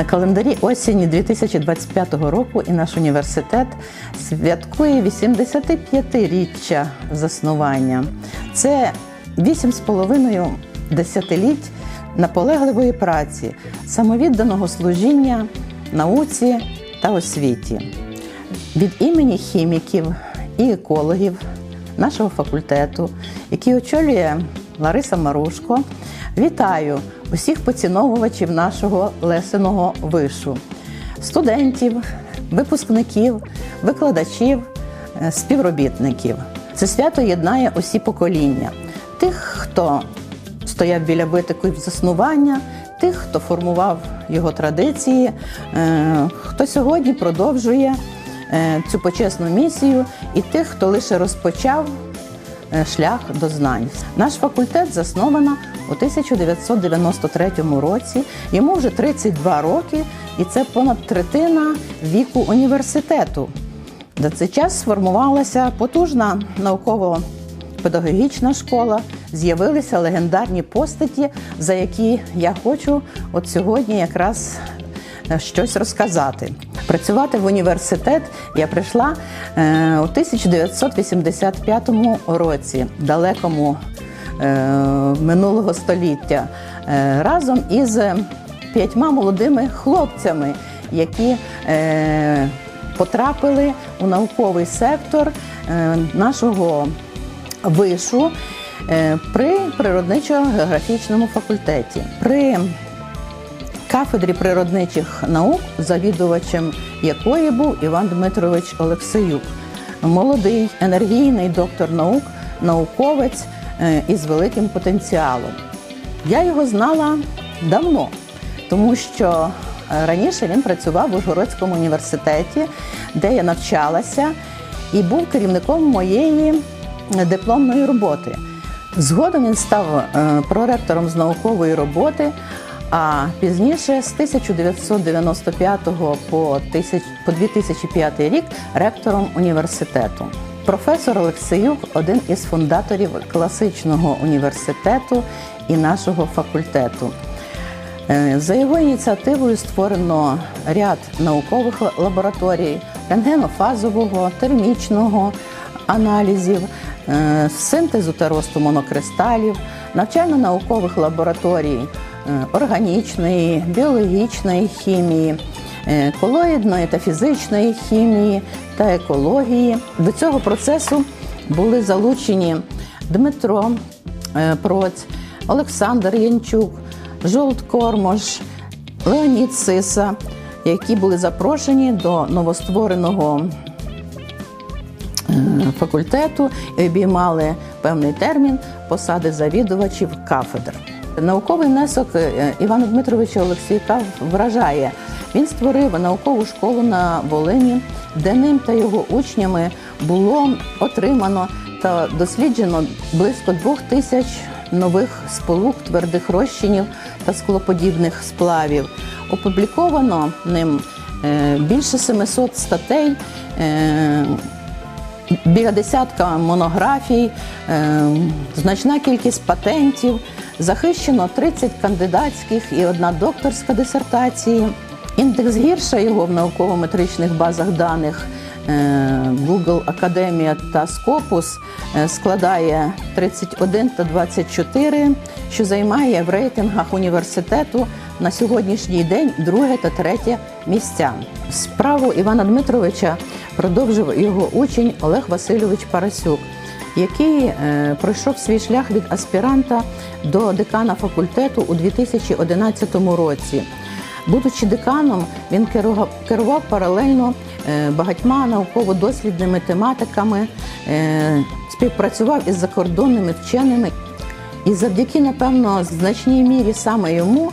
На календарі осені 2025 року і наш університет святкує 85-річчя заснування. Це 8,5 десятиліть наполегливої праці, самовідданого служіння науці та освіті. Від імені хіміків і екологів нашого факультету, який очолює Лариса Марушко, вітаю усіх поціновувачів нашого лесеного вишу, студентів, випускників, викладачів, е, співробітників. Це свято єднає усі покоління. Тих, хто стояв біля витоку заснування, тих, хто формував його традиції, е, хто сьогодні продовжує е, цю почесну місію, і тих, хто лише розпочав шлях до знань. Наш факультет засновано у 1993 році. Йому вже 32 роки, і це понад третина віку університету. За цей час сформувалася потужна науково-педагогічна школа, з'явилися легендарні постаті, за які я хочу от сьогодні якраз е, щось розказати. Працювати в університет я прийшла е, у 1985 році, далекому е, минулого століття, е, разом із п'ятьма молодими хлопцями, які е, потрапили у науковий сектор е, нашого вишу е, при природничо-географічному факультеті. При кафедрі природничих наук, завідувачем якої був Іван Дмитрович Олексіюк, молодий енергійний доктор наук, науковець е, із великим потенціалом. Я його знала давно, тому що е, раніше він працював в Ужгородському університеті, де я навчалася, і був керівником моєї дипломної роботи. Згодом він став е, проректором з наукової роботи, а пізніше з 1995 по 1000 по 2005 рік ректором університету. Професор Олексіюк один із фундаторів класичного університету і нашого факультету. Е, За його ініціативою створено ряд наукових лабораторій рентгенофазового, термічного аналізів, е, синтезу та росту монокристалів, навчально-наукових лабораторій органічної, біологічної хімії, е, колоїдної та фізичної хімії та екології. До цього процесу були залучені Дмитро е, Проць, Олександр Янчук, Жолт Кормош, Леонід Сиса, які були запрошені до новоствореного е, факультету і обіймали певний термін посади завідувачів кафедр. Науковий внесок е, Івана Дмитровича Олексійка вражає. Він створив наукову школу на Волині, де ним та його учнями було отримано та досліджено близько двох тисяч нових сполук, твердих розчинів та склоподібних сплавів. Опубліковано ним е, більше 700 статей. е, біля десятка монографій, е, значна кількість патентів, захищено 30 кандидатських і одна докторська дисертації. Індекс гірша його в науково-метричних базах даних е, Google Академія та Scopus е, складає 31 та 24, що займає в рейтингах університету на сьогоднішній день друге та третє місця. Справу Івана Дмитровича продовжив його учень Олег Васильович Парасюк, який е, пройшов свій шлях від аспіранта до декана факультету у 2011 році. Будучи деканом, він керував, паралельно е, багатьма науково-дослідними тематиками, е, співпрацював із закордонними вченими. І завдяки, напевно, значній мірі саме йому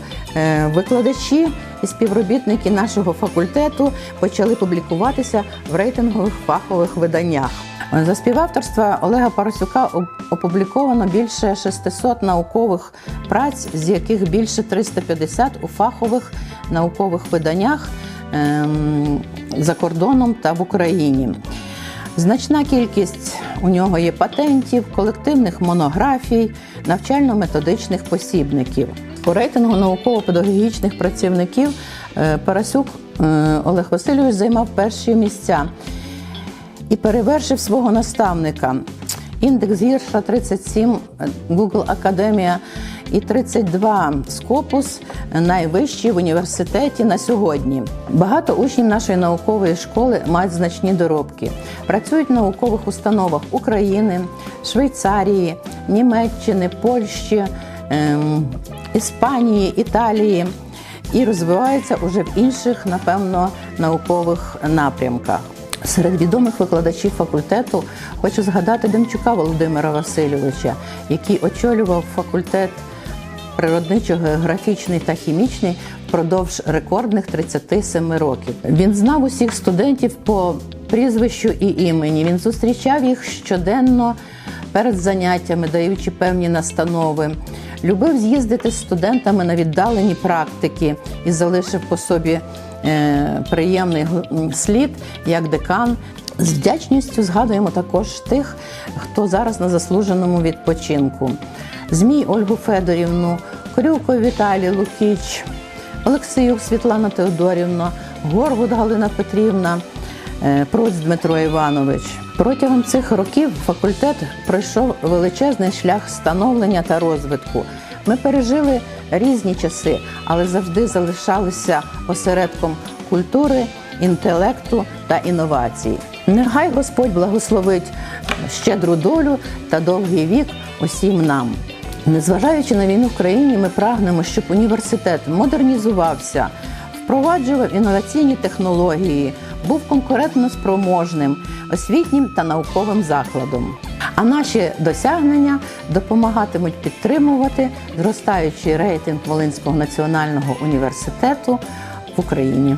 викладачі і співробітники нашого факультету почали публікуватися в рейтингових фахових виданнях. За співавторства Олега Парасюка опубліковано більше 600 наукових праць, з яких більше 350 у фахових наукових виданнях ем, за кордоном та в Україні. Значна кількість у нього є патентів, колективних монографій, навчально-методичних посібників. По рейтингу науково-педагогічних працівників е, Парасюк е, Олег Васильович займав перші місця і перевершив свого наставника. Індекс гірша 37 Google Академія і 32 Scopus найвищі в університеті на сьогодні. Багато учнів нашої наукової школи мають значні доробки. Працюють в наукових установах України, Швейцарії, Німеччини, Польщі, ем, Іспанії, Італії і розвиваються уже в інших, напевно, наукових напрямках. Серед відомих викладачів факультету хочу згадати Демчука Володимира Васильовича, який очолював факультет природничо-географічний та хімічний впродовж рекордних 37 років. Він знав усіх студентів по прізвищу і імені. Він зустрічав їх щоденно перед заняттями, даючи певні настанови. Любив з'їздити з студентами на віддалені практики і залишив по собі приємний слід як декан. З вдячністю згадуємо також тих, хто зараз на заслуженому відпочинку. Змій Ольгу Федорівну, Крюко Віталій Лукіч, Олексіюк Світлана Теодорівна, Горгут Галина Петрівна, е, Проць Дмитро Іванович. Протягом цих років факультет пройшов величезний шлях становлення та розвитку. Ми пережили різні часи, але завжди залишалися осередком культури, інтелекту та інновацій. Нехай Господь благословить щедру долю та довгий вік усім нам. Незважаючи на війну в країні, ми прагнемо, щоб університет модернізувався, впроваджував інноваційні технології, був конкурентно спроможним, освітнім та науковим закладом. А наші досягнення допомагатимуть підтримувати зростаючий рейтинг Волинського національного університету в Україні.